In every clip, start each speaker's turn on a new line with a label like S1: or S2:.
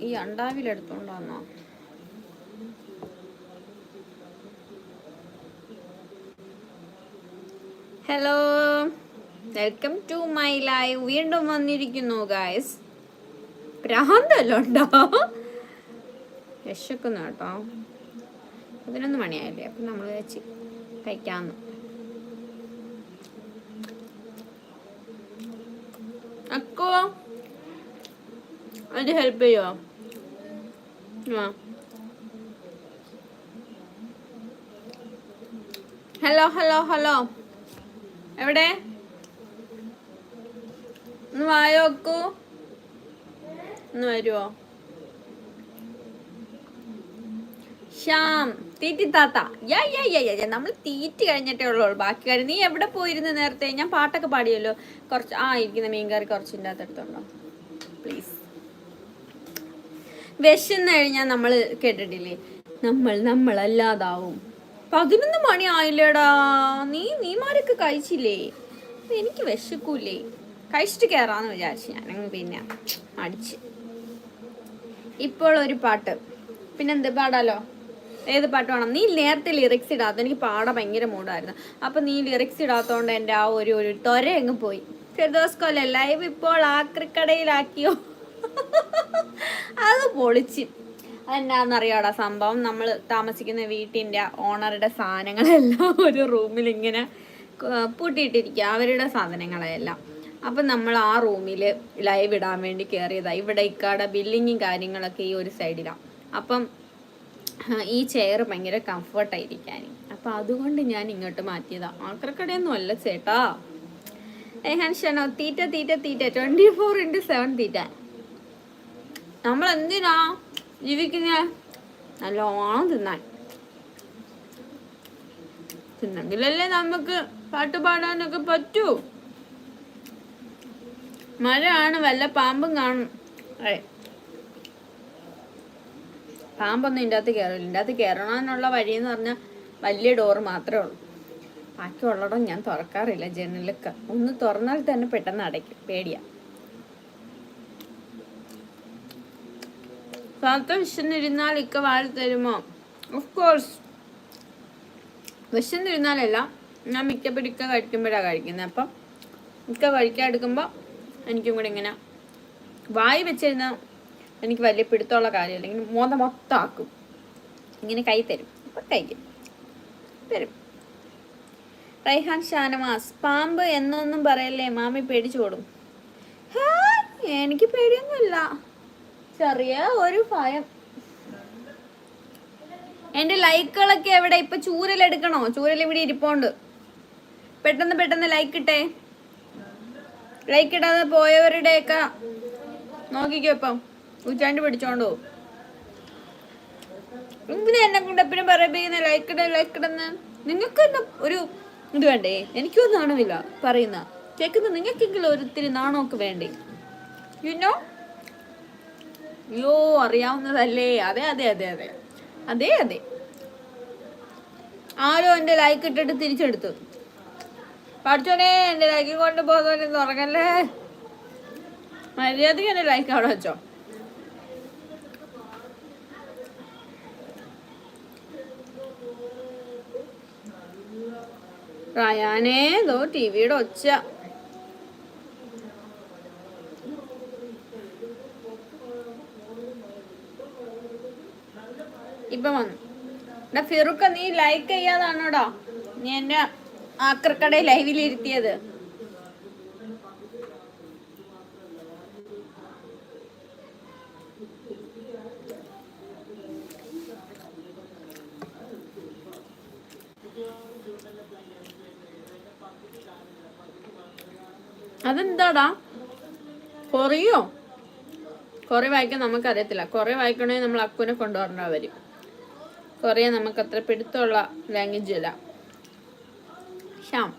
S1: ഈ അണ്ടാവിലെടുത്തോണ്ട് വന്നോ? Hello welcome to my live വീണ്ടും വന്നിരിക്കുന്നു ഗായ്സ് ഭ്രാന്തല്ലോ ഉണ്ടോ വിശക്കുന്നു കേട്ടോ. പതിനൊന്ന് മണിയായില്ലേ? അപ്പം നമ്മൾ വെച്ച് കഴിക്കാമെന്ന് അക്കോ അത് ഹെൽപ്പ് ചെയ്യുമോ ആ. ഹലോ ഹലോ ഹലോ എവിടെ? ഒന്ന് വായോക്കൂ ഒന്ന് വരുമോ ശ്യാം തീറ്റി താത്ത. യാ യാ യാ യാ നമ്മൾ തീറ്റി കഴിഞ്ഞിട്ടേ ഉള്ളൂ. ബാക്കി കാര്യം നീ എവിടെ പോയിരുന്നു നേരത്തെ? ഞാൻ പാട്ടൊക്കെ പാടിയല്ലോ. കുറച്ച് ആ ഇരിക്കുന്ന മീൻകറി കുറച്ചിന്റെ അകത്തെടുത്തുണ്ടോ പ്ലീസ് വിശന്ന് കഴിഞ്ഞാൽ നമ്മൾ കേട്ടിട്ടില്ലേ? നമ്മൾ നമ്മളല്ലാതാവും പതിനൊന്ന് മണി ആയില്ലേടാ. നീ നീമാരൊക്കെ കഴിച്ചില്ലേ? എനിക്ക് വിശക്കൂലേ കഴിച്ചിട്ട് കയറാന്ന് വിചാരിച്ചു ഞാൻ പിന്നെ അടിച്ച്. ഇപ്പോൾ ഒരു പാട്ട്. പിന്നെന്ത് പാടാലോ? ഏത് പാട്ട് വേണം? നീ നേരത്തെ ലിറിക്സ് ഇടാത്ത എനിക്ക് പാടാൻ ഭയങ്കര മൂടായിരുന്നു അപ്പം നീ ലിറിക്സ് ഇടാത്തതുകൊണ്ട് എന്റെ ആ ഒരു ഒരു തൊര അങ്ങ് പോയി. ഫിർദോസ് കൊല്ല ലൈവ് ഇപ്പോൾ ആക്രിക്കടയിലാക്കിയോ? അത് പൊളിച്ച്. അതെന്നാന്നറിയാടാ സംഭവം? നമ്മൾ താമസിക്കുന്ന വീട്ടിന്റെ ഓണറുടെ സാധനങ്ങളെല്ലാം ഒരു റൂമിൽ ഇങ്ങനെ പൂട്ടിയിട്ടിരിക്കുക അവരുടെ സാധനങ്ങളെല്ലാം അപ്പം നമ്മൾ ആ റൂമിൽ ലൈവ് ഇടാൻ വേണ്ടി കയറിയതാണ് ഇവിടെ ഇക്കാടെ ബില്ലിങ്ങും കാര്യങ്ങളൊക്കെ ഈ ഒരു സൈഡിലാണ് അപ്പം ഈ ചെയർ ഭയങ്കര കംഫർട്ടായിരിക്കാൻ അപ്പം അതുകൊണ്ട് ഞാൻ ഇങ്ങോട്ട് മാറ്റിയതാണ് ആക്രക്കടയൊന്നും അല്ല ചേട്ടാ. ഏഹാൻ ഷനോ തീറ്റ തീറ്റ തീറ്റ. ട്വന്റി ഫോർ ഇന്റു സെവൻ തീറ്റ. നമ്മൾ എന്തിനാ ജീവിക്കുന്ന? നല്ലോണം തിന്നാൻ. തിന്നെങ്കിലല്ലേ നമുക്ക് പാട്ട് പാടാനൊക്കെ പറ്റൂ. മഴയാണ് വല്ല പാമ്പും കാണും. അതെ പാമ്പൊന്നും ഇതിന്റെ അകത്ത് കയറില്ല ഇതിന്റെ അകത്ത് കയറണമെന്നുള്ള വഴിയെന്ന് പറഞ്ഞാൽ വലിയ ഡോറ് മാത്രമേ ഉള്ളൂ. ബാക്കിയുള്ളടം ഞാൻ തുറക്കാറില്ല ജനലൊക്കെ. ഒന്ന് തുറന്നാൽ തന്നെ പെട്ടെന്ന് അടയ്ക്കും. പേടിയാ. താത്ത വിശന്നിരുന്നാൽ ഇക്ക വാഴ തരുമോ? ഓഫ് കോഴ്സ് വിശന്നിരുന്നാലല്ല ഞാൻ മിക്കപ്പോഴും ഇക്ക കഴിക്കുമ്പോഴാണ് കഴിക്കുന്നത് അപ്പം ഇക്ക കഴിക്കാൻ എടുക്കുമ്പോൾ എനിക്കും കൂടെ ഇങ്ങനെ വായി വെച്ചിരുന്ന എനിക്ക് വലിയ പിടുത്തമുള്ള കാര്യമല്ല ഇങ്ങനെ മോന്ത മൊത്തം ആക്കും. ഇങ്ങനെ കൈ തരും. അപ്പം കഴിക്കും. തരും. റൈഹാൻ ഷാനവാസ് പാമ്പ് എന്നൊന്നും പറയല്ലേ? മാമി പേടിച്ചോടും എനിക്ക് പേടിയൊന്നുമില്ല. ചെറിയ ഒരു ഭയം. എന്റെ ലൈക്കുകളൊക്കെ എവിടെ? ഇപ്പൊ ചൂരലെടുക്കണോ ചൂരൽ ഇവിടെ ഇരിപ്പോണ്ട്. പെട്ടെന്ന് പെട്ടെന്ന് ലൈക്ക് ഇട്ടേ. ലൈക്ക് ഇടാതെ പോയവരുടെയൊക്കെ നോക്കിക്കോ ഇപ്പം. ഉച്ചാണ്ടി പിടിച്ചോണ്ടോ ഇങ്ങനെ എന്നെ കൊണ്ട് എപ്പോഴും പറയിപ്പിക്കുന്ന ലൈക്ക് ഇട ലൈക്ക് ഇടന്ന് നിങ്ങൾക്ക് എന്താ ഒരു ഇത് വേണ്ടേ? എനിക്കും നാണമില്ല പറയുന്ന. കേൾക്കുന്ന നിങ്ങൾക്കെങ്കിലും ഒരിത്തിരി നാണമൊക്കെ വേണ്ടേ? യുനോ അയ്യോ അറിയാവുന്നതല്ലേ. അതെ അതെ അതെ അതെ. അതെ അതെ. ആരോ എന്റെ ലൈക്ക് ഇട്ടിട്ട് തിരിച്ചെടുത്തു. പഠിച്ചോനെ എന്റെ ലൈക്ക് കൊണ്ട് പോകുന്നവനെ തുറങ്ങല്ലേ മര്യാദയ്ക്ക് എന്റെ ലൈക്ക് അവിടെ വെച്ചോ. റയാനേ ദോ ടി വിയുടെ ഒച്ച. ഇപ്പൊ വന്നു. എടാ ഫിറുക്ക നീ ലൈക്ക് ചെയ്യാതാണോടാ? നീ എന്നെ ആക്രക്കടയിൽ ലൈവിൽ ഇരുത്തിയത് അതെന്താടാ? കുറയോ? കൊറേ വായിക്കാൻ നമുക്കറിയത്തില്ല. കൊറേ വായിക്കണമെങ്കിൽ നമ്മൾ അക്കുനെ കൊണ്ടുവരേണ്ട വരും. കുറേ നമുക്ക് അത്ര പിടുത്തമുള്ള ലാംഗ്വേജ് അല്ല. ശ്യാം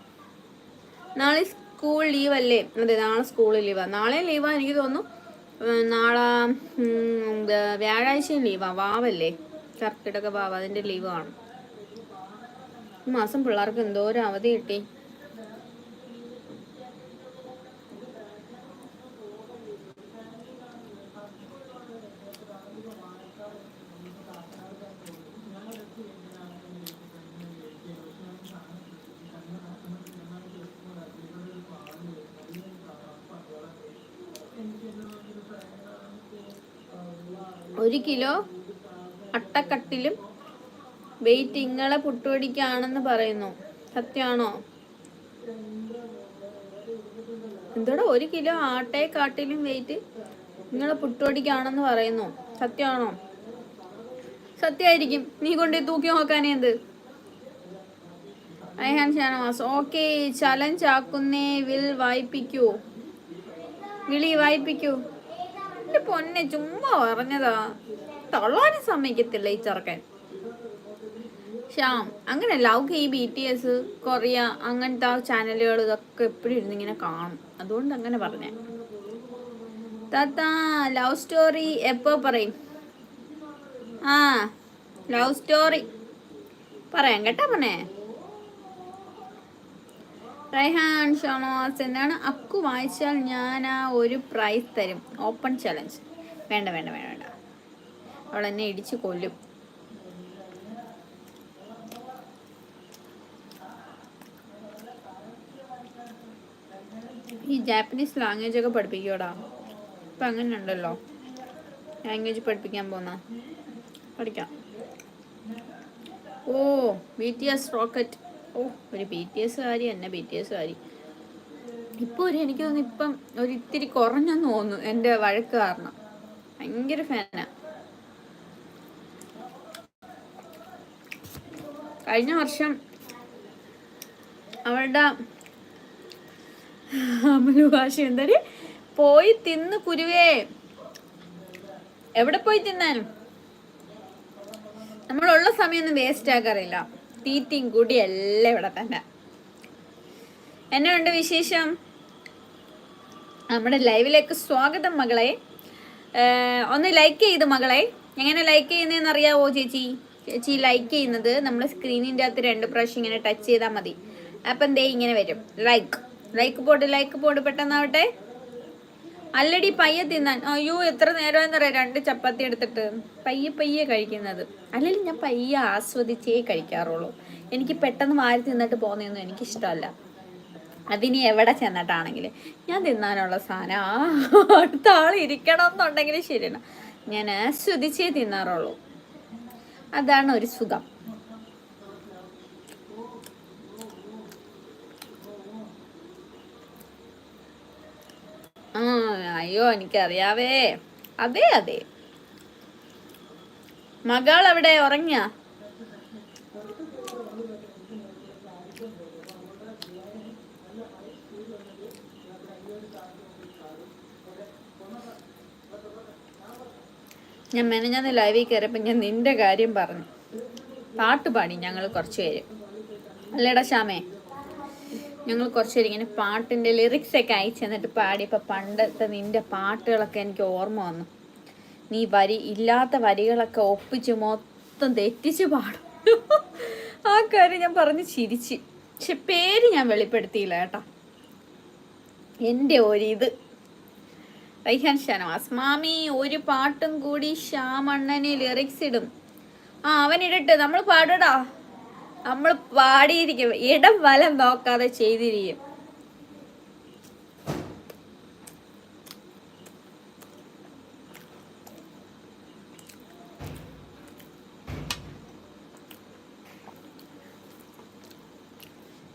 S1: നാളെ സ്കൂൾ ലീവ് അല്ലേ? അതെ നാളെ സ്കൂൾ ലീവാ നാളെ ലീവാ എനിക്ക് തോന്നുന്നു. നാളെ വ്യാഴാഴ്ചയും ലീവാ വാവല്ലേ കർക്കിടക വാവ്. അതിന്റെ ലീവ് കാണും. ഈ മാസം പിള്ളേർക്ക് എന്തോരം അവധി കിട്ടി. കിലോ അട്ടക്കട്ടിലും വെയിറ്റ് ഇങ്ങളെ പുട്ടുപൊടിക്കാണെന്ന് പറയുന്നു. സത്യമാണോ എന്തോടാ ഒരു കിലോ ആട്ടയെക്കാട്ടിലും വെയിറ്റ് നിങ്ങളെ പുട്ടുപടിക്കാണെന്ന് പറയുന്നു. സത്യമാണോ സത്യമായിരിക്കും നീ കൊണ്ടുപോയി തൂക്കി നോക്കാനേ എന്ത്? റൈഹാൻ ഷാനവാസ്. ഓക്കെ ചലഞ്ച് ആക്കുന്നേ വിൽ വായിപ്പിക്കൂ. വിളി വായിപ്പിക്കൂ. എന്റെ പൊന്നെ ചുമ്മാ പറഞ്ഞതാ. തള്ളാനും സമ്മതിക്കത്തില്ല ഈ ചെറുക്കൻ. ശ്യാം അങ്ങനെയല്ല അവൾക്ക് ഈ ബി ടി എസ് കൊറിയ അങ്ങനത്തെ ചാനലുകൾ ഇതൊക്കെ എപ്പോഴും ഇരുന്ന് ഇങ്ങനെ കാണും. അതുകൊണ്ട് അങ്ങനെ പറഞ്ഞേ. താത്ത ലവ് സ്റ്റോറി എപ്പോ പറയും? ആ ലവ് സ്റ്റോറി. പറയാം കേട്ടാ പറഞ്ഞേ റൈഹാൻ ഷോണോസ് എന്താണ് അക്കു വായിച്ചാൽ ഞാൻ ആ ഒരു പ്രൈസ് തരും. ഓപ്പൺ ചലഞ്ച് വേണ്ട വേണ്ട വേണ്ട വേണ്ട. അവൾ എന്നെ ഇടിച്ച് കൊല്ലും. ഈ ജാപ്പനീസ് ലാംഗ്വേജ് ഒക്കെ പഠിപ്പിക്കോടാ ഇപ്പം അങ്ങനെ ഉണ്ടല്ലോ ലാംഗ്വേജ് പഠിപ്പിക്കാൻ പോന്ന പഠിക്കാം. ഓ ബി ടി എസ് റോക്കറ്റ് ഓ ഒരു ബി ടി എസ് കാരി തന്നെ ബി ടി എസ് കാരി ഇപ്പോൾ ഒരു എനിക്ക് തോന്നുന്നു ഇപ്പം ഒരു ഇത്തിരി കുറഞ്ഞെന്ന് തോന്നുന്നു എന്റെ വഴക്ക് കാരണം. ഭയങ്കര ഫാനാ കഴിഞ്ഞ വർഷം അവളുടെ അമലു ഭാഷ എന്താ പോയി തിന്ന് കുരുവേ. എവിടെ പോയി തിന്നാനും നമ്മളുള്ള സമയമൊന്നും വേസ്റ്റ് ആക്കാറില്ല. തീറ്റയും കൂടി എല്ലാം ഇവിടെ തന്നെ. എന്നെ ഉണ്ട് വിശേഷം? നമ്മുടെ ലൈവിലേക്ക് സ്വാഗതം മകളെ. ഒന്ന് ലൈക്ക് ചെയ്ത് മകളെ. എങ്ങനെ ലൈക്ക് ചെയ്യുന്നതെന്ന് അറിയാവോ ചേച്ചി? ചേച്ചി ലൈക്ക് ചെയ്യുന്നത് നമ്മൾ സ്ക്രീനിന്റെ അകത്ത് രണ്ട് പ്രാവശ്യം ഇങ്ങനെ ടച്ച് ചെയ്താൽ മതി. അപ്പം ദേ ഇങ്ങനെ വരും. ലൈക്ക് ലൈക്ക് പോട്ട് ലൈക്ക് പോട്ട് പെട്ടെന്നാവട്ടെ. അല്ലടി പയ്യെ തിന്നാൻ. അയ്യോ എത്ര നേരം പറയാം രണ്ട് ചപ്പാത്തി എടുത്തിട്ട്. പയ്യെ പയ്യെ കഴിക്കുന്നത്. അല്ലെങ്കിൽ ഞാൻ പയ്യെ ആസ്വദിച്ചേ കഴിക്കാറുള്ളൂ. എനിക്ക് പെട്ടെന്ന് വാരി തിന്നിട്ട് പോകുന്നതൊന്നും എനിക്കിഷ്ടമല്ല. അതിനി എവിടെ ചെന്നിട്ടാണെങ്കിൽ ഞാൻ തിന്നാനുള്ള സാധനം ആ അടുത്ത ആൾ ഇരിക്കണം എന്നുണ്ടെങ്കിൽ ശരിയാണ്. ഞാൻ ആസ്വദിച്ചേ തിന്നാറുള്ളൂ. അതാണ് ഒരു സുഖം. ആ അയ്യോ എനിക്കറിയാവേ. അതെ അതെ. മകൾ അവിടെ ഉറങ്ങിയ? ഞാൻ മെനഞ്ഞാന്ന് ലൈവിൽ കയറിയപ്പോൾ ഞാൻ നിന്റെ കാര്യം പറഞ്ഞു. പാട്ട് പാടി ഞങ്ങൾ കുറച്ച് പേര്. അല്ലേടാ ശ്യാമേ? ഞങ്ങൾ കുറച്ച് ഇങ്ങനെ പാട്ടിന്റെ ലിറിക്സ് ഒക്കെ അയച്ചു തന്നിട്ട് പാടിയപ്പോൾ പണ്ടത്തെ നിന്റെ പാട്ടുകളൊക്കെ എനിക്ക് ഓർമ്മ വന്നു. നീ വരി ഇല്ലാത്ത വരികളൊക്കെ ഒപ്പിച്ച് മൊത്തം തെറ്റിച്ച് പാടും. ആ കാര്യം ഞാൻ പറഞ്ഞ് ചിരിച്ച്. പക്ഷെ പേര് ഞാൻ വെളിപ്പെടുത്തിയില്ല കേട്ടോ. എന്റെ ഒരിത്. റൈഹാൻ ഷാനവാസ് മാമി ഒരു പാട്ടും കൂടി ശ്യാമണ്ണനെ ലിറിക്സ് ഇടും. ആ അവൻ ഇടട്ടെ. നമ്മൾ പാടടാ. നമ്മൾ പാടിയിരിക്കും. ഇടം വലം നോക്കാതെ ചെയ്തിരിക്കും.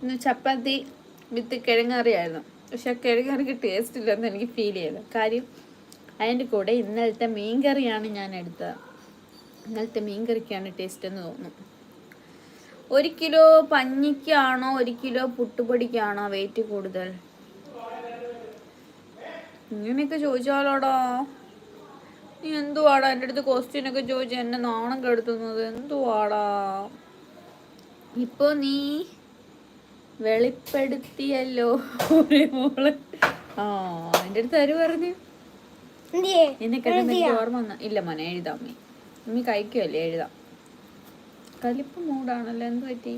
S1: ഇന്ന് ചപ്പാത്തി വിത്ത് കിഴങ്ങറിയായിരുന്നു. പക്ഷെ ആ കിഴങ്ങറിക്ക് ടേസ്റ്റ് ഇല്ലെന്ന് എനിക്ക് ഫീൽ ചെയ്തു. കാര്യം അതിന്റെ കൂടെ ഇന്നലത്തെ മീൻകറിയാണ് ഞാൻ എടുത്തത്. ഇന്നലത്തെ മീൻകറിക്കാണ് ടേസ്റ്റ് എന്ന് തോന്നുന്നു. ഒരു കിലോ പഞ്ഞിക്കാണോ ഒരു കിലോ പുട്ടുപൊടിക്കാണോ വെയിറ്റ് കൂടുതൽ? ഇങ്ങനെയൊക്കെ ചോദിച്ചാലോടാ. നീ എന്തുവാടാ എന്റെ അടുത്ത് ക്വസ്റ്റ്യൻ ഒക്കെ ചോദിച്ചാൽ എന്നെ നാണം കെടുത്തുന്നത്? എന്തുവാടാ? ഇപ്പൊ നീ വെളിപ്പെടുത്തിയല്ലോ ഒരു മോൾ. ആ എന്റെ അടുത്ത് ആര് പറഞ്ഞു? എന്നെ കിടന്ന് എനിക്ക് ഓർമ്മ ഇല്ല മോനെ എഴുതാം അമ്മി അമ്മി കഴിക്കുമല്ലേ എഴുതാം. കലിപ്പ് മൂടാണല്ലോ എന്ത് പറ്റി?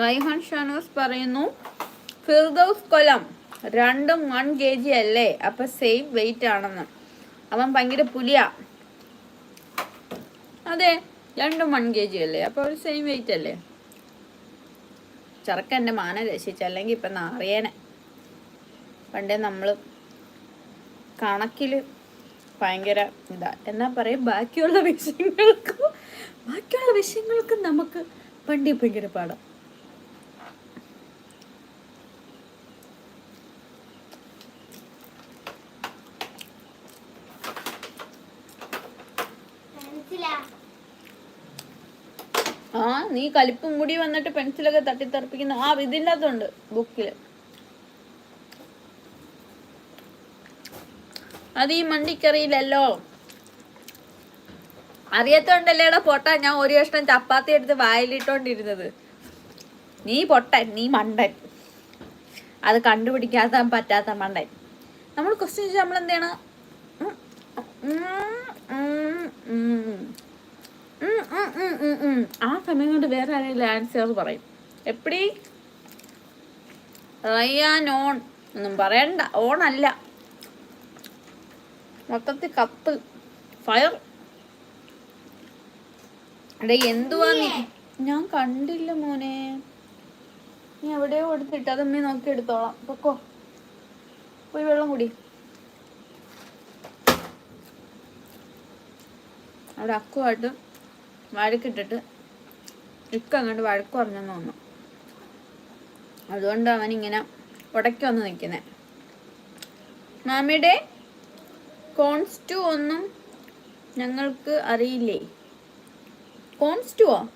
S1: റൈഹാൻ ഷാനോസ് പറയുന്നു ഫിർദൌസ് കൊലം രണ്ടും വൺ കെ ജി അല്ലേ? അപ്പൊ സെയിം വെയിറ്റ് ആണെന്ന്. അവൻ ഭയങ്കര പുലിയാ. അതെ രണ്ടും വൺ കെ ജി അല്ലേ അപ്പോൾ സെയിം വെയിറ്റ് അല്ലേ? ചെറുക്കൻ എന്റെ മാന രക്ഷിച്ചു അല്ലെങ്കിൽ ഇപ്പം നാറിയേനെ. പണ്ടേ നമ്മൾ കണക്കിൽ ഭയങ്കര ഇതാ. എന്നാ പറയും ബാക്കിയുള്ള വിഷയങ്ങൾക്ക് ബാക്കിയുള്ള വിഷയങ്ങൾക്ക് നമുക്ക് പണ്ടി ഭയങ്കര പാടാം. ആ നീ കലിപ്പും കൂടി വന്നിട്ട് പെൻസിലൊക്കെ തട്ടിത്തെറിപ്പിക്കുന്ന ആ ഇതിന്റെ അകത്തുണ്ട് ബുക്കിൽ അത് ഈ മണ്ടിക്കറിയില്ലല്ലോ അറിയത്തോണ്ടല്ലേടാ പൊട്ട ഞാൻ ഒരു കഷ്ണം ചപ്പാത്തി എടുത്ത് വായിലിട്ടോണ്ടിരുന്നത്. നീ പൊട്ടൻ നീ മണ്ടൻ. അത് കണ്ടുപിടിക്കാത്ത പറ്റാത്ത മണ്ടൻ. നമ്മൾ ക്വസ്റ്റ്യൻ ചോദിച്ചാൽ നമ്മൾ എന്ത് ആ സമയം കൊണ്ട് വേറെ ആരെങ്കിലും ആൻസർ പറയും. എപ്പടി? റയ്യാൻ ഓൺ ഒന്നും പറയണ്ട. ഓൺ അല്ല. മൊത്തത്തിൽ കത്ത്. ഫയർ അടേ എന്തുവാ നീ? ഞാൻ കണ്ടില്ല മോനെ. നീ എവിടെയോ എടുത്തിട്ട് അതമ്മേ നോക്കി എടുത്തോളാം. പൊക്കോ. പോയി വെള്ളം കുടി. അവിടെ അക്കുമായിട്ട് വഴക്കിട്ടിട്ട് ഇക്ക അങ്ങോട്ട് വഴക്ക് പറഞ്ഞെന്ന് തോന്നുന്നു. അതുകൊണ്ട് അവൻ ഇങ്ങനെ ഉടക്കി വന്ന് നിൽക്കുന്നേ. മാമിയുടെ കോൺസ്റ്റു ഒന്നും ഞങ്ങൾക്ക് അറിയില്ലേ? കോൺസ്റ്റുവോ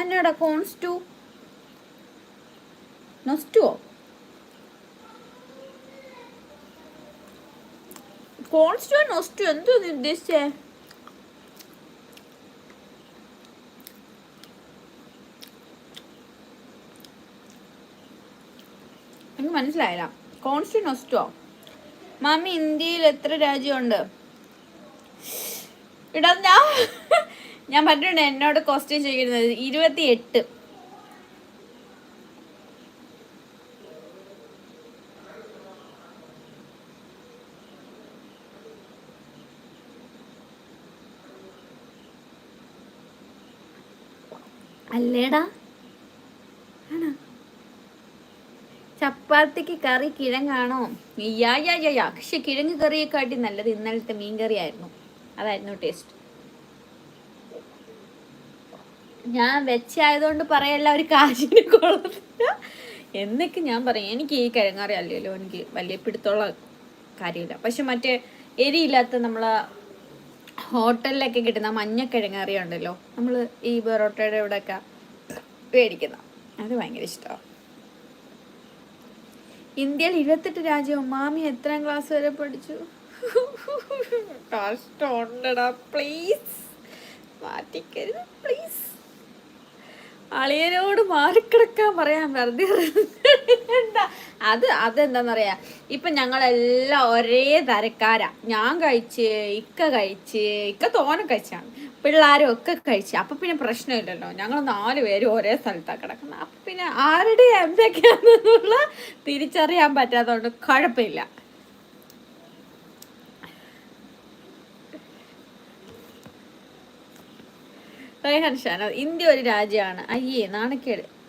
S1: എന്നാടാ കോൺസ്റ്റു നൊസ്റ്റുവോ കോൺസ്റ്റു നൊസ്റ്റു എന്തോ ഉദ്ദേശിച്ചേ? എനിക്ക് മനസ്സിലായില്ല. കോൺസ്റ്റിനോസ്റ്റോ മാമി ഇന്ത്യയിൽ എത്ര രാജ്യമുണ്ട്? ഇടാ ഞാൻ ഞാൻ പറഞ്ഞിട്ടുണ്ട് എന്നോട് ക്വസ്റ്റ്യൻ ചെയ്യുന്നത് ഇരുപത്തി എട്ട് അല്ലേടാ ആണോ ചപ്പാത്തിക്ക് കറി കിഴങ്ങാണോ? യാ യാ യാ യാ. പക്ഷെ കിഴങ്ങ് കറിയെക്കാട്ടി നല്ലത് ഇന്നലത്തെ മീൻ കറി ആയിരുന്നു അതായിരുന്നു ടേസ്റ്റ് ഞാൻ വെച്ചായതുകൊണ്ട് പറയല്ല ഒരു കാശിന് കൊള്ളത്തില്ല. എന്നൊക്കെ ഞാൻ പറയും. എനിക്ക് ഈ കിഴങ്ങറി അല്ലല്ലോ എനിക്ക് വലിയ പിടുത്തുള്ള കാര്യമില്ല. പക്ഷെ മറ്റേ എരിയില്ലാത്ത നമ്മളെ ഹോട്ടലിലൊക്കെ കിട്ടുന്ന മഞ്ഞക്കിഴങ്ങറി ഉണ്ടല്ലോ നമ്മൾ ഈ ബൊറോട്ടയുടെ ഇവിടെയൊക്കെ മേടിക്കുന്ന. അത് ഭയങ്കര ഇഷ്ടമാണ് ഇന്ത്യയിൽ ഇരുപത്തെട്ട് രാജ്യവും മാമി എത്രാം ക്ലാസ് വരെ പഠിച്ചു? കഷ്ടമുണ്ടടാ പ്ലീസ് മാറ്റിക്കരുത് പ്ലീസ് അളിയനോട് മാറിക്കിടക്കാൻ പറയാൻ വെറുതെ എന്താ? അത് അതെന്താന്നറിയാ? ഇപ്പൊ ഞങ്ങളെല്ലാം ഒരേ തരക്കാരാ. ഞാൻ കഴിച്ച് ഇക്ക കഴിച്ച് ഇക്ക തോന കഴിച്ചാണ്. പിള്ളേരും ഒക്കെ കഴിച്ച്. അപ്പൊ പിന്നെ പ്രശ്നമില്ലല്ലോ. ഞങ്ങൾ നാല് പേരും ഒരേ സ്ഥലത്താണ് കിടക്കുന്നത്. അപ്പൊ പിന്നെ ആരുടെ എന്തൊക്കെയാണെന്നുള്ള തിരിച്ചറിയാൻ പറ്റാത്തതുകൊണ്ട് കുഴപ്പമില്ല. ഇന്ത്യ ഒരു രാജ്യമാണ്. അയ്യേ നാണക്കേട്.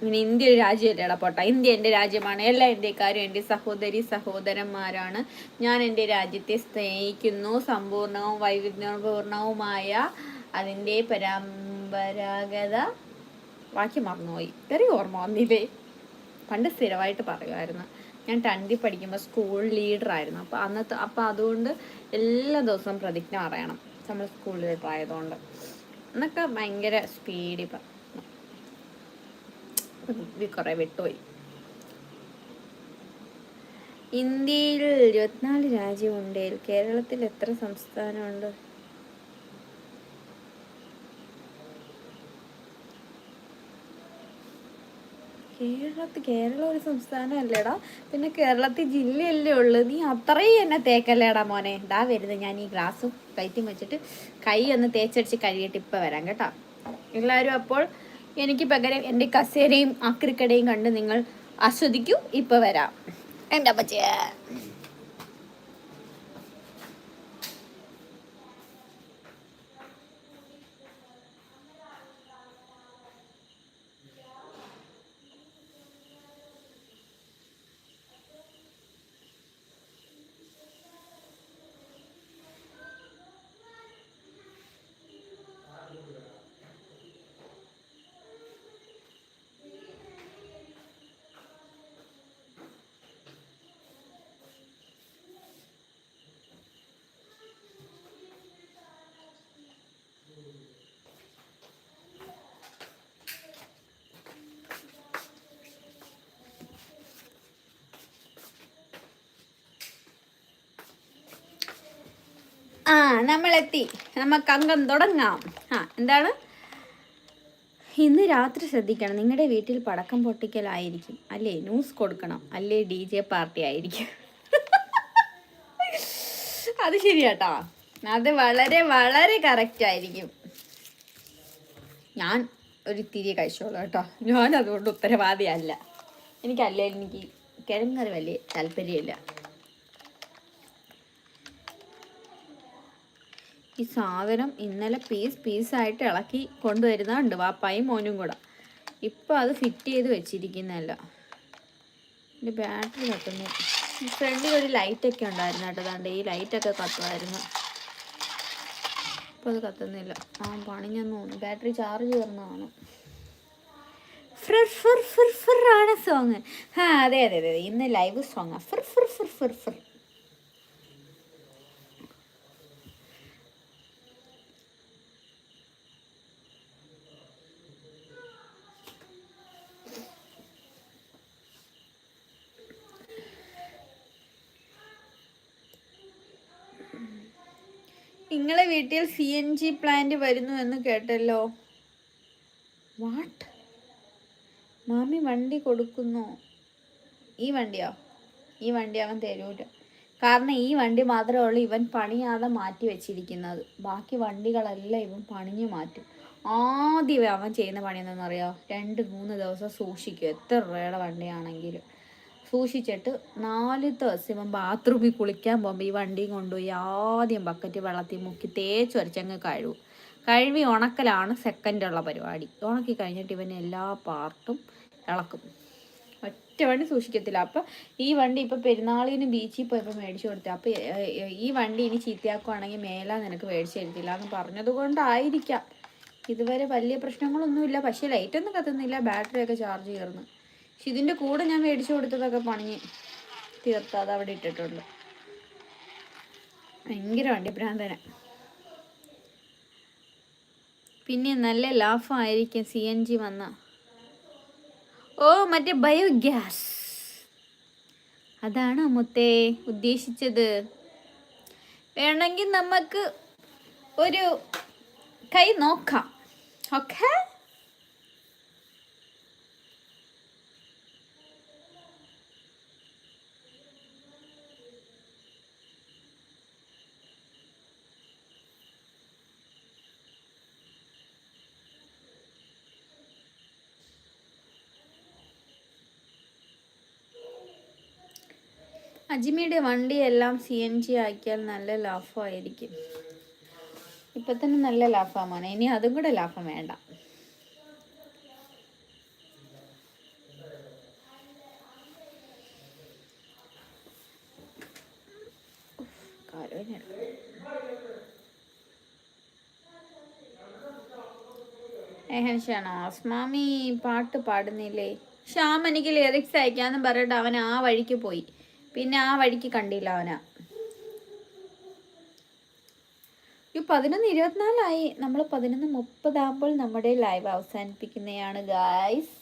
S1: പിന്നെ ഇന്ത്യ ഒരു രാജ്യമല്ലേടാ പോട്ട ഇന്ത്യ എന്റെ രാജ്യമാണ്. എല്ലാ ഇന്ത്യക്കാരും എന്റെ സഹോദരി സഹോദരന്മാരാണ്. ഞാൻ എന്റെ രാജ്യത്തെ സ്നേഹിക്കുന്നു. സമ്പൂർണവും വൈവിധ്യപൂർണവുമായ അതിന്റെ പരമ്പരാഗത വാക്യം മറന്നുപോയി. ചെറിയ ഓർമ്മ വന്നില്ലേ? പണ്ട് സ്ഥിരമായിട്ട് പറയുമായിരുന്നു. ഞാൻ ടണ്ടി പഠിക്കുമ്പോൾ സ്കൂൾ ലീഡറായിരുന്നു അപ്പോൾ അന്നത്തെ അപ്പോൾ അതുകൊണ്ട് എല്ലാ ദിവസവും പ്രതിജ്ഞ പറയണം. നമ്മൾ സ്കൂൾ ലീഡർ എന്നൊക്കെ ഭയങ്കര സ്പീഡിൽ കുറേ വിട്ടുപോയി. ഇന്ത്യയിൽ ഇരുപത്തിനാല് രാജ്യമുണ്ട്. കേരളത്തിൽ എത്ര സംസ്ഥാനമുണ്ട്? കേരളത്തിൽ കേരളം ഒരു സംസ്ഥാനമല്ലേടാ. പിന്നെ കേരളത്തിൽ ജില്ലയല്ലേ ഉള്ളു. നീ അത്രയും എന്നെ തേക്കല്ലേടാ മോനെ. ഇതാ വരുന്നത് ഞാൻ ഈ ഗ്ലാസ്സും കയറ്റും വെച്ചിട്ട് കൈ ഒന്ന് തേച്ചടിച്ച് കഴുകിയിട്ട് ഇപ്പം വരാം കേട്ടോ. എല്ലാവരും അപ്പോൾ എനിക്ക് പകരം എന്റെ കസേരയും ആക്രിക്കടയും കണ്ട് നിങ്ങൾ ആസ്വദിക്കൂ. ഇപ്പോൾ വരാം. എന്റെ അപ്പച്ചേ ആ നമ്മളെത്തി. നമുക്ക് അംഗം തുടങ്ങാം. ആ എന്താണ്? ഇന്ന് രാത്രി ശ്രദ്ധിക്കണം. നിങ്ങളുടെ വീട്ടിൽ പടക്കം പൊട്ടിക്കലായിരിക്കും. അല്ലേ? ന്യൂസ് കൊടുക്കണം. അല്ലേ? ഡി ജെ പാർട്ടി ആയിരിക്കും. അത് ശരിയാട്ടോ. അത് വളരെ വളരെ കറക്റ്റ് ആയിരിക്കും. ഞാൻ ഒരു തിരി കഴിച്ചോളൂ കേട്ടോ. ഞാൻ അതുകൊണ്ട് ഉത്തരവാദിയല്ല. എനിക്കല്ലേ എനിക്ക് കിഴങ്ങറി വലിയ താല്പര്യമില്ല. ഈ സാധനം ഇന്നലെ പീസ് പീസായിട്ട് ഇളക്കി കൊണ്ടുവരുന്നുണ്ട് വാപ്പായും മോനും കൂടെ. ഇപ്പം അത് ഫിറ്റ് ചെയ്ത് വെച്ചിരിക്കുന്നതല്ല. എന്റെ ബാറ്ററി കത്തുന്നു ഫ്രണ്ടിൽ ഒരു ലൈറ്റൊക്കെ ഉണ്ടായിരുന്നു കേട്ടോ. അതുകൊണ്ട് ഈ ലൈറ്റൊക്കെ കത്തുമായിരുന്നു ഇപ്പോൾ അത് കത്തുന്നില്ല. ആ പണിഞ്ഞെന്ന് തോന്നുന്നു. ബാറ്ററി ചാർജ് തീർന്നതാണ് ഫ്രിർ ഫിർ ഫിർ ഫിർ ആണ് സോങ് ആ അതെ അതെ അതെ ഇന്ന് ലൈവ് സോങ്ങാണ് ഫിർ ഫിർ ഫിർ ഫിർ ഫിർ നിങ്ങളെ വീട്ടിൽ സി എൻ ജി പ്ലാന്റ് വരുന്നു എന്ന് കേട്ടല്ലോ. വാട്ട് മാമി വണ്ടി കൊടുക്കുന്നു. ഈ വണ്ടിയോ? ഈ വണ്ടി അവൻ തരൂല. കാരണം ഈ വണ്ടി മാത്രമേ ഉള്ളൂ ഇവൻ പണിയാതെ മാറ്റി വെച്ചിരിക്കുന്നത്. ബാക്കി വണ്ടികളെല്ലാം ഇവൻ പണിഞ്ഞു മാറ്റും. ആദ്യം അവൻ ചെയ്യുന്ന പണി എന്താണെന്നറിയോ? രണ്ട് മൂന്ന് ദിവസം സൂക്ഷിക്കും. എത്ര രൂപയുടെ വണ്ടിയാണെങ്കിലും. സൂക്ഷിച്ചിട്ട് നാല് ദിവസം ബാത്റൂമിൽ കുളിക്കാൻ പോകുമ്പോൾ ഈ വണ്ടിയും കൊണ്ടുപോയി ആദ്യം ബക്കറ്റ് വെള്ളത്തിൽ മുക്കി തേച്ച് വരച്ചങ്ങ് കഴുകും. കഴുകി ഉണക്കലാണ് സെക്കൻഡുള്ള പരിപാടി. ഉണക്കി കഴിഞ്ഞിട്ട് ഇവൻ എല്ലാ പാർട്ടും ഇളക്കും. ഒറ്റ വണ്ടി സൂക്ഷിക്കത്തില്ല. അപ്പം ഈ വണ്ടി ഇപ്പം പെരുന്നാളിന് ബീച്ചിൽ പോയപ്പോൾ മേടിച്ചു കൊടുത്തത് അപ്പോൾ ഈ വണ്ടി ഇനി ചീത്തയാക്കുവാണെങ്കിൽ മേല നിനക്ക് മേടിച്ചു തരത്തില്ല എന്ന് പറഞ്ഞത് കൊണ്ടായിരിക്കാം ഇതുവരെ വലിയ പ്രശ്നങ്ങളൊന്നുമില്ല. പക്ഷേ ലൈറ്റൊന്നും കത്തുന്നില്ല. ബാറ്ററിയൊക്കെ ചാർജ് കയറുന്നു പക്ഷെ ഇതിന്റെ കൂടെ ഞാൻ മേടിച്ചു കൊടുത്തതൊക്കെ പണിഞ്ഞ് അത് അവിടെ ഇട്ടിട്ടുണ്ട് ഭയങ്കര വണ്ടി ഭ്രാന്തന പിന്നെ നല്ല ലാഭമായിരിക്കും സി എൻ ജി വന്ന. ഓ മറ്റേ ബയോഗ്യാസ്. അതാണ് മുത്തേ ഉദ്ദേശിച്ചത്. വേണമെങ്കിൽ നമുക്ക് ഒരു കൈ നോക്കാം. ഓക്കെ? അജ്മിയുടെ വണ്ടിയെല്ലാം സി എൻ ജി ആക്കിയാൽ നല്ല ലാഭമായിരിക്കും. ഇപ്പൊ തന്നെ നല്ല ലാഭമാണ് ഇനി അതും കൂടെ ലാഭം വേണ്ട. കാലുവേദന ഏഹൻ ഷാണോസ് മാമി പാട്ട് പാടുന്നില്ലേ? ശ്യാം എനിക്ക് ലിറിക്സ് അയക്കാന്ന് പറഞ്ഞിട്ട് അവൻ ആ വഴിക്ക് പോയി. പിന്നെ ആ വഴിക്ക് കണ്ടില്ല അവന. ഈ പതിനൊന്ന് ഇരുപത്തിനാലായി. നമ്മൾ പതിനൊന്ന് മുപ്പതാകുമ്പോൾ നമ്മുടെ ലൈവ് അവസാനിപ്പിക്കുന്നതാണ് ഗായ്സ്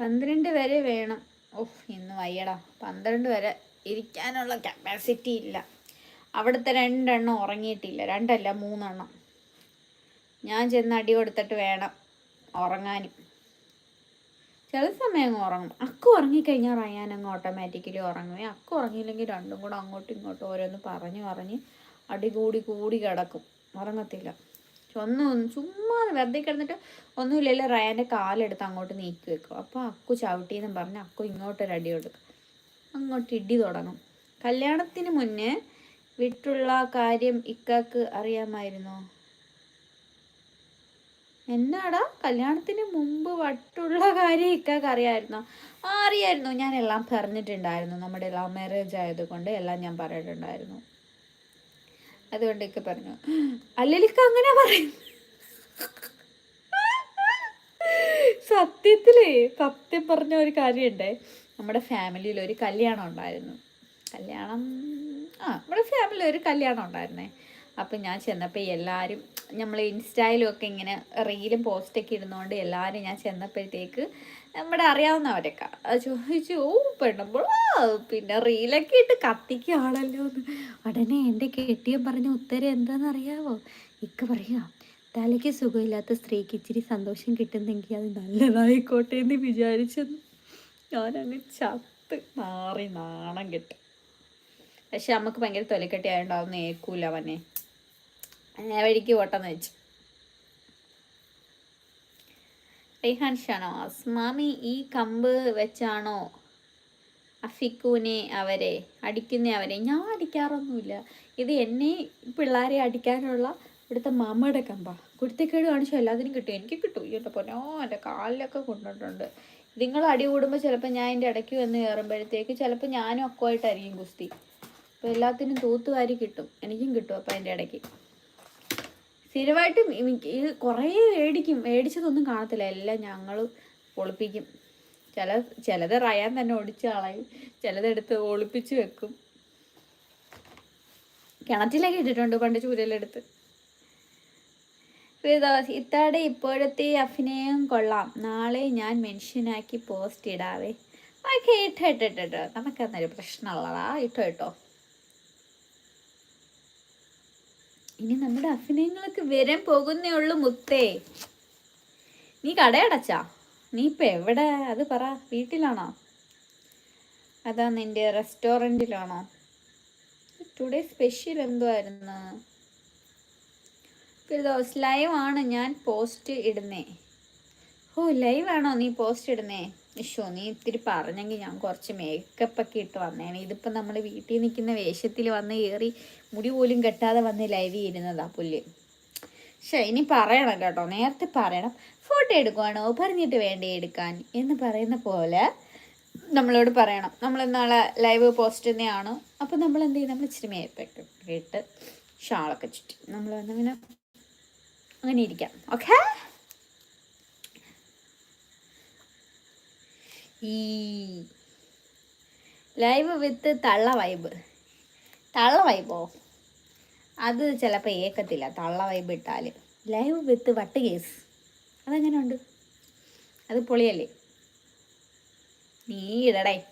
S1: പന്ത്രണ്ട് വരെ വേണം. ഓഹ് ഇന്ന് വയ്യടാ. പന്ത്രണ്ട് വരെ ഇരിക്കാനുള്ള കപ്പാസിറ്റി ഇല്ല. അവിടുത്തെ രണ്ടെണ്ണം ഉറങ്ങിയിട്ടില്ല. രണ്ടല്ല മൂന്നെണ്ണം. ഞാൻ ചെന്ന് അടി കൊടുത്തിട്ട് വേണം ഉറങ്ങാനും. ചില സമയം അങ്ങ് ഉറങ്ങും. അക്കു ഉറങ്ങിക്കഴിഞ്ഞാൽ റയാൻ അങ്ങ് ഓട്ടോമാറ്റിക്കലി ഉറങ്ങും. അക്കു ഉറങ്ങിയില്ലെങ്കിൽ രണ്ടും കൂടെ അങ്ങോട്ടും ഇങ്ങോട്ടും ഓരോന്ന് പറഞ്ഞ് പറഞ്ഞ് അടി കൂടി കൂടി കിടക്കും. ഉറങ്ങത്തില്ല. പക്ഷെ ഒന്നും ചുമ്മാ വെറുതെ കിടന്നിട്ട് ഒന്നുമില്ലല്ലോ റയാന്റെ കാലെടുത്ത് അങ്ങോട്ട് നീക്കി വെക്കും. അപ്പോൾ അക്കു ചവിട്ടിയെന്നും പറഞ്ഞ് അക്കു ഇങ്ങോട്ട് അടി കൊടുക്കും. അങ്ങോട്ട് ഇടി തുടങ്ങും. കല്യാണത്തിന് മുന്നേ വിട്ടുള്ള കാര്യം ഇക്കാക്ക് അറിയാമായിരുന്നോ? എന്നാടാ കല്യാണത്തിന് മുമ്പ് വട്ടുള്ള കാര്യം ഇക്കാക്ക് അറിയാമായിരുന്നോ? ആ അറിയായിരുന്നു ഞാൻ എല്ലാം പറഞ്ഞിട്ടുണ്ടായിരുന്നു. നമ്മുടെ ലവ് മാരേജ് ആയതുകൊണ്ട് എല്ലാം ഞാൻ പറഞ്ഞിട്ടുണ്ടായിരുന്നു. അതുകൊണ്ടൊക്കെ പറഞ്ഞു. അല്ലെങ്കിൽ അങ്ങനെ പറയും സത്യത്തിലേ സത്യം പറഞ്ഞ ഒരു കാര്യമുണ്ടേ. നമ്മുടെ ഫാമിലിയിൽ ഒരു കല്യാണം ഉണ്ടായിരുന്നു. കല്യാണം ആ നമ്മുടെ ഫാമിലിയിൽ ഒരു കല്യാണം ഉണ്ടായിരുന്നേ. അപ്പം ഞാൻ ചെന്നപ്പോൾ എല്ലാവരും നമ്മൾ ഇൻസ്റ്റയിലും ഒക്കെ ഇങ്ങനെ റീലും പോസ്റ്റൊക്കെ ഇടുന്നതുകൊണ്ട് എല്ലാവരും ഞാൻ ചെന്നപ്പോഴത്തേക്ക് നമ്മുടെ അറിയാവുന്നവരൊക്കെ ചോദിച്ചു ഓ പെണ്ണുമ്പോളോ പിന്നെ റീലൊക്കെ ഇട്ട് കത്തിക്കുകയാണല്ലോ എന്ന്. ഉടനെ എന്റെ കെട്ടിയം പറഞ്ഞ ഉത്തരം എന്താണെന്നറിയാവോ? ഇക്ക പറയുക തലയ്ക്ക് സുഖമില്ലാത്ത സ്ത്രീക്ക് ഇച്ചിരി സന്തോഷം കിട്ടുന്നെങ്കിൽ അത് നല്ലതായിക്കോട്ടെ എന്ന് വിചാരിച്ചെന്ന്. ഞാനങ്ങ് ചത്ത് മാറി നാണം കിട്ടും. പക്ഷെ നമുക്ക് ഭയങ്കര തൊലിക്കെട്ടി ആയതുകൊണ്ട് ഏക്കൂല അവനെ. വഴിക്ക് വഴിക്ക് ഓട്ടെന്ന് വെച്ചു. റെയ്ഹാൻ ഷാനവാസ് മാമി ഈ കമ്പ് വെച്ചാണോ അഫിക്കൂനെ അവരെ അടിക്കുന്ന അവരെ? ഞാൻ അടിക്കാറൊന്നുമില്ല. ഇത് എന്നെ പിള്ളേരെ അടിക്കാനുള്ള ഇവിടുത്തെ മാമയുടെ കമ്പ. കുരുത്തക്കേട് കാണിച്ചു എല്ലാത്തിനും കിട്ടും. എനിക്ക് കിട്ടും. എന്റെ പൊന്നോ എന്റെ കാലിലൊക്കെ കൊണ്ടിട്ടുണ്ട്. നിങ്ങൾ അടി കൂടുമ്പോൾ ചിലപ്പോൾ ഞാൻ എന്റെ ഇടയ്ക്ക് വന്ന് കയറുമ്പോഴത്തേക്ക് ചിലപ്പോൾ ഞാനും അക്കുമായിട്ടായിരിക്കും ഗുസ്തി. അപ്പോൾ എല്ലാത്തിനും തൂത്തുവാരി കിട്ടും. എനിക്കും കിട്ടും അപ്പോൾ അതിന്റെ ഇടയ്ക്ക്. സ്ഥിരമായിട്ട് ഇത് കുറേ മേടിക്കും. മേടിച്ചതൊന്നും കാണത്തില്ല. എല്ലാം ഞങ്ങൾ ഒളിപ്പിക്കും ചില ചിലത് റയാൻ തന്നെ ഒടിച്ച് കളയും. ചിലതെടുത്ത് ഒളിപ്പിച്ച് വെക്കും. കിണറ്റിലൊക്കെ ഇട്ടിട്ടുണ്ട് പണ്ട് ചൂരലെടുത്ത്. ഇത്താടെ ഇപ്പോഴത്തെ അഭിനയം കൊള്ളാം. നാളെ ഞാൻ മെൻഷനാക്കി പോസ്റ്റ് ഇടാവേ. ഓക്കെ ഇട്ടോ ഇട്ടോ ഇട്ടോ നമുക്കന്നൊരു പ്രശ്നമുള്ളതാ. ഇട്ടോ ഇട്ടോ. ഇനി നമ്മുടെ അഭിനയങ്ങളൊക്കെ വരാൻ പോകുന്നേ ഉള്ളൂ മുത്തേ. നീ കടയടച്ചാ നീ ഇപ്പൊ എവിടെ? അത് പറ. വീട്ടിലാണോ? അതാ നിന്റെ റെസ്റ്റോറന്റിലാണോ? ടുഡേ സ്പെഷ്യൽ എന്തുവായിരുന്നു? ലൈവ് ആണ് ഞാൻ പോസ്റ്റ് ഇടുന്നേ. ഓ ലൈവാണോ നീ പോസ്റ്റ് ഇടുന്നേ? ഇഷോ നീ ഇത്തിരി പറഞ്ഞെങ്കിൽ ഞാൻ കുറച്ച് മേക്കപ്പ് ഒക്കെ ഇട്ട് വന്നേനെ. ഇതിപ്പോൾ നമ്മൾ വീട്ടിൽ നിൽക്കുന്ന വേഷത്തിൽ വന്ന് കയറി മുടി പോലും കെട്ടാതെ വന്ന് ലൈവ് ചെയ്യുന്നതാ പുല്ല്. പക്ഷേ ഇനി പറയണം കേട്ടോ. നേരത്തെ പറയണം. ഫോട്ടോ എടുക്കുവാണോ? പറഞ്ഞിട്ട് വേണ്ടേ എടുക്കാൻ? എന്ന് പറയുന്ന പോലെ നമ്മളോട് പറയണം. നമ്മൾ നാളെ ലൈവ് പോസ്റ്റ് തന്നെയാണ്? അപ്പോൾ നമ്മൾ എന്ത് ചെയ്യും? നമ്മൾ ഇച്ചിരി മേപ്പൊക്കെ ഇട്ട് ഷാളൊക്കെ ചുറ്റി. നമ്മൾ വന്നിങ്ങനെ അങ്ങനെ ഇരിക്കാം. ഓക്കെ ലൈവ് വിത്ത് തള്ള വൈബ്. തള്ള വൈബോ? അത് ചിലപ്പോൾ ഏക്കത്തില്ല. തള്ള വൈബ് ഇട്ടാൽ ലൈവ് വിത്ത് വട്ട് കേസ്. അതെങ്ങനെയുണ്ട് അത് പൊളിയല്ലേ? നീ ഇടടേ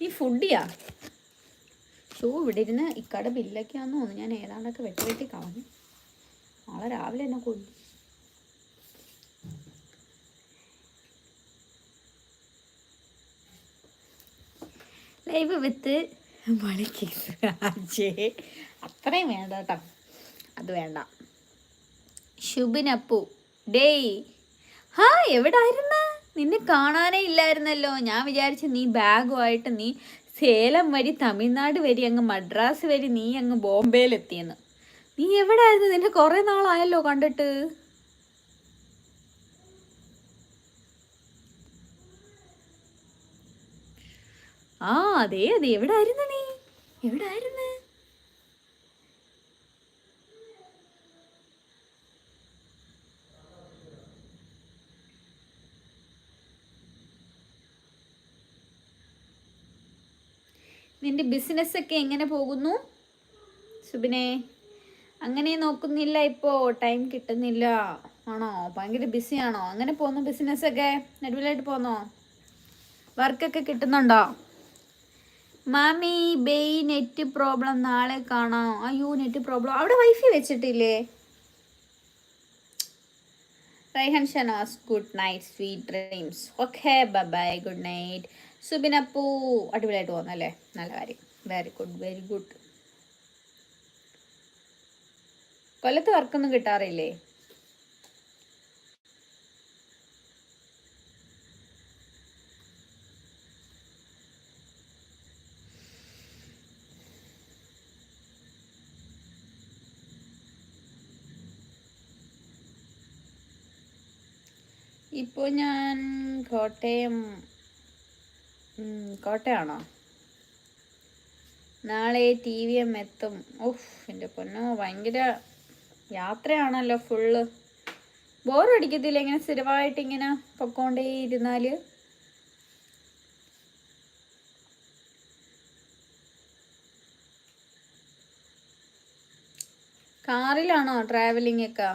S1: നീ ഫുഡിയാ? ഷൂ ഇവിടെ ഇരുന്ന് ഇക്കട ബില്ലൊക്കെയാണെന്ന് തോന്നുന്നു. ഞാൻ ഏതാണ്ടൊക്കെ വെട്ടി വെട്ടി കളഞ്ഞു. നാളെ രാവിലെ എന്നെ കൊല്ലു. ലൈവ് വിത്ത് മണിക്കേസ് അജേ അത്രയും വേണ്ട കേട്ടോ. അത് വേണ്ട. ശുഭിനപ്പു ഡേയ്. ഹാ എവിടായിരുന്ന? നിന്നെ കാണാനേ ഇല്ലായിരുന്നല്ലോ. ഞാൻ വിചാരിച്ചു നീ ബാഗുമായിട്ട് നീ സേലം വഴി തമിഴ്നാട് വരി അങ്ങ് മദ്രാസ് വരി നീ അങ്ങ് ബോംബെയിലെത്തിയെന്ന്. നീ എവിടെ ആയിരുന്നു നിന്നെ കുറേ നാളായല്ലോ കണ്ടിട്ട്. ആ അതെ അതെ. എവിടെ ആയിരുന്നു നീ? എവിടെ ആയിരുന്നു നിന്റെ ബിസിനസ് ഒക്കെ എങ്ങനെ പോകുന്നു? സുബിനെ അങ്ങനെ നോക്കുന്നില്ല ഇപ്പോ. ടൈം കിട്ടുന്നില്ല. ആണോ? ഭയങ്കര ആണോ? അങ്ങനെ പോകുന്നു ബിസിനസ്സൊക്കെ നടുവിലായിട്ട് പോന്നോ വർക്കൊക്കെ കിട്ടുന്നുണ്ടോ? മാമി ബേയ് നെറ്റ് പ്രോബ്ലം നാളെ കാണാം. അയ്യോ നെറ്റ് പ്രോബ്ലം. അവിടെ വൈഫൈ വെച്ചിട്ടില്ലേ? Raihan Shanas good night sweet dreams okay bye good night സുബിനപ്പൂ അടിപൊളിയായിട്ട് പോകുന്നല്ലേ നല്ല കാര്യം. വെരി ഗുഡ് വെരി ഗുഡ് കൊല്ലത്ത് വർക്കൊന്നും കിട്ടാറില്ലേ? ഇപ്പോൾ ഞാൻ കോട്ടയം കോട്ടയാണോ? നാളെ ടി വി എം എത്തും. ഓഹ് എന്റെ പൊന്നോ ഭയങ്കര യാത്രയാണല്ലോ ഫുള്ള് ബോറടിക്കത്തില്ല ഇങ്ങനെ സ്ഥിരമായിട്ട് ഇങ്ങനെ പൊക്കോണ്ടേ ഇരുന്നാൽ കാറിലാണോ ട്രാവലിംഗ് ഒക്കെ?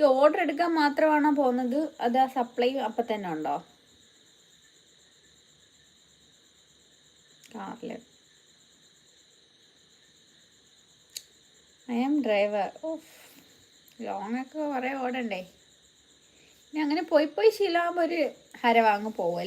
S1: ഈ ഓർഡർ എടുക്കാൻ മാത്രമാണോ പോകുന്നത്? അത് ആ സപ്ലൈ അപ്പം തന്നെ ഉണ്ടോ? കാറിൽ I am driver of long ഒക്കെ കുറേ ഓടണ്ടേ? ഇനി അങ്ങനെ പോയി പോയി ശീലമാകുമ്പോൾ ഒരു ഹരവാങ്ങ് പോവും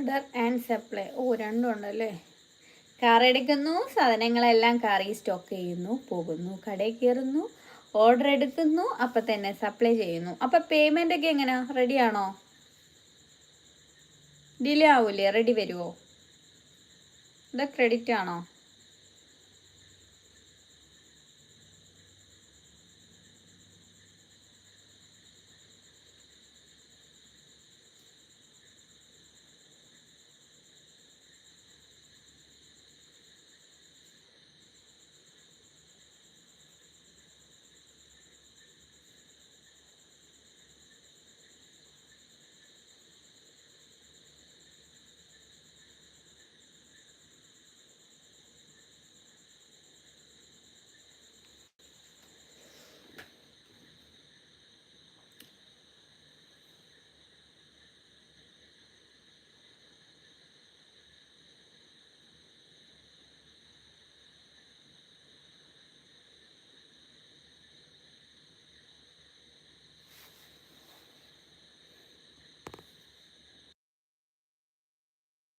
S1: ഓർഡർ ആൻഡ് സപ്ലൈ. ഓ രണ്ടും ഉണ്ടല്ലേ? കാർ എടുക്കുന്നു സാധനങ്ങളെല്ലാം കാറി സ്റ്റോക്ക് ചെയ്യുന്നു പോകുന്നു കടയിൽ കയറുന്നു ഓർഡർ എടുക്കുന്നു അപ്പം തന്നെ സപ്ലൈ ചെയ്യുന്നു. അപ്പം പേയ്മെന്റ് ഒക്കെ എങ്ങനെയാ റെഡി ആണോ? ഡിലേ ആവൂലേ? റെഡി വരുമോ ഇത് ക്രെഡിറ്റ് ആണോ?